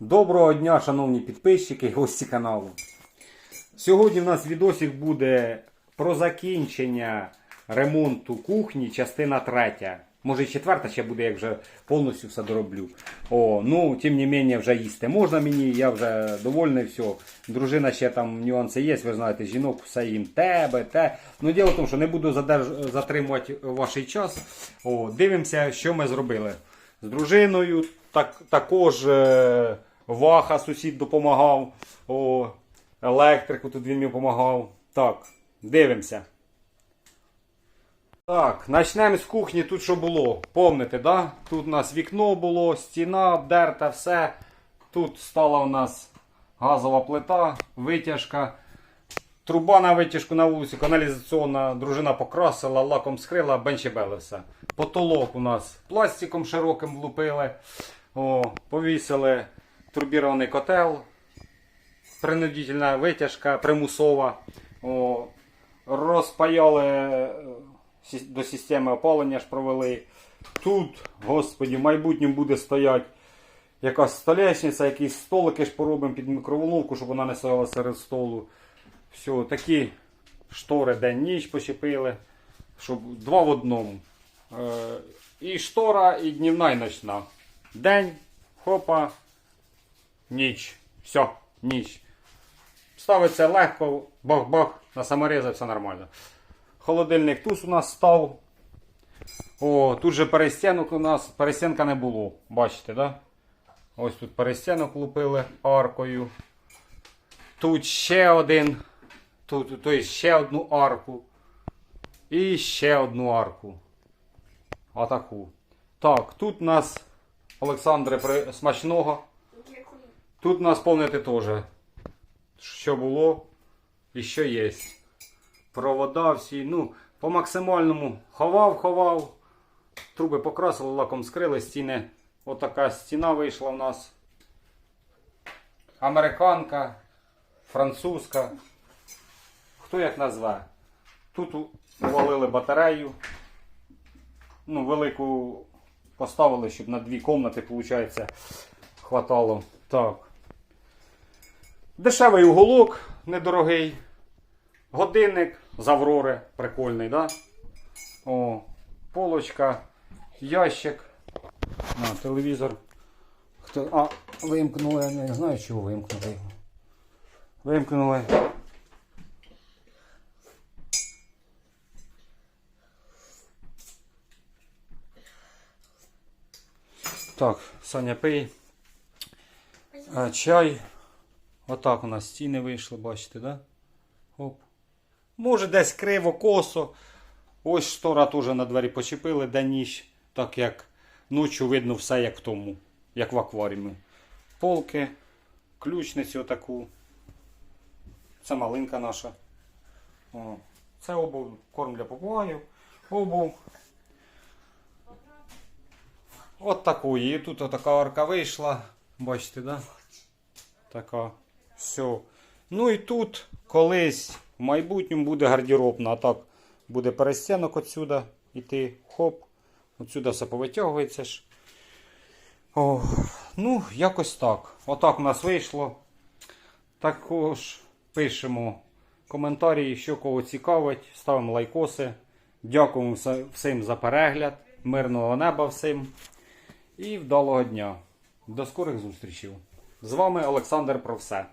Доброго дня, шановні підписчики гості каналу. Сьогодні в нас відосик буде про закінчення ремонту кухні, частина третя. Може четверта ще буде, як вже повністю все дороблю. О, ну, тим не менше, вже їсти можна мені, я вже довольний, все. Дружина ще там нюанси є, ви знаєте, жінок все їм тебе, те. Ну, діло в тому, що не буду задерж... затримувати ваш час. О, дивимося, що ми зробили. З дружиною так, також е, Ваха, сусід допомагав. О, електрику тут він мені допомагав. Так, дивимося. Так, почнемо з кухні. Тут що було? Помните, да? Тут у нас вікно було, стіна обдерта, все. Тут стала у нас газова плита, витяжка. Труба на витяжку на вулиці, каналізаційна, дружина покрасила, лаком скрила, бенчебели. Потолок у нас пластиком широким влупили. О, повісили турбірований котел. Принудительна витяжка, примусова. О, розпаяли е, до системи опалення ж провели. Тут, господі, в майбутньому буде стояти якась столешниця, якісь столики ж поробимо під мікроволновку, щоб вона не стояла серед столу. Все, такі штори день-ніч почепили, щоб два в одному. Е, і штора, і днівна, і ночна. День, хопа, ніч. Все, ніч. Ставиться легко, бах-бах, на саморези все нормально. Холодильник тут у нас став. О, тут же перестінок у нас, перестінка не було. Бачите, да? Ось тут перестінок лупили аркою. Тут ще один. Тут, тобто ще одну арку. І ще одну арку. Отаку. Так, тут у нас Олександре при... смачного. Тут нас помните теж. Що було і що є. Провода всі, ну, по максимальному ховав, ховав. Труби покрасили, лаком скрили, стіни. Отака стіна вийшла в нас. Американка, французька. Хто як назве? Тут увалили батарею. Ну, велику поставили, щоб на дві кімнати, виходить, хватало. Так. Дешевий уголок, недорогий. Годинник з Аврори, прикольний, да? О, полочка, ящик. А, телевізор. А, вимкнули, я не знаю, чого вимкнули його. Вимкнули. Так, Саня пий. А, чай. Отак у нас стіни вийшли, бачите, да? Оп. Може десь криво, косо. Ось штора теж на двері почепили день ніч, так як ночі видно все як в тому, як в акваріумі. Полки, ключницю отаку. Це малинка наша. О. Це обув, корм для попугаїв. Обув. От такої. І тут отака арка вийшла. Бачите, да? Така. Все. Ну і тут колись в майбутньому буде гардеробна. А так буде перестінок отсюда іти. Хоп. Отсюда все повитягується ж. О, ну, якось так. Отак у нас вийшло. Також пишемо коментарі, що кого цікавить. Ставимо лайкоси. Дякуємо всім за перегляд. Мирного неба всім. І вдалого дня. До скорих зустрічей. З вами Олександр про все.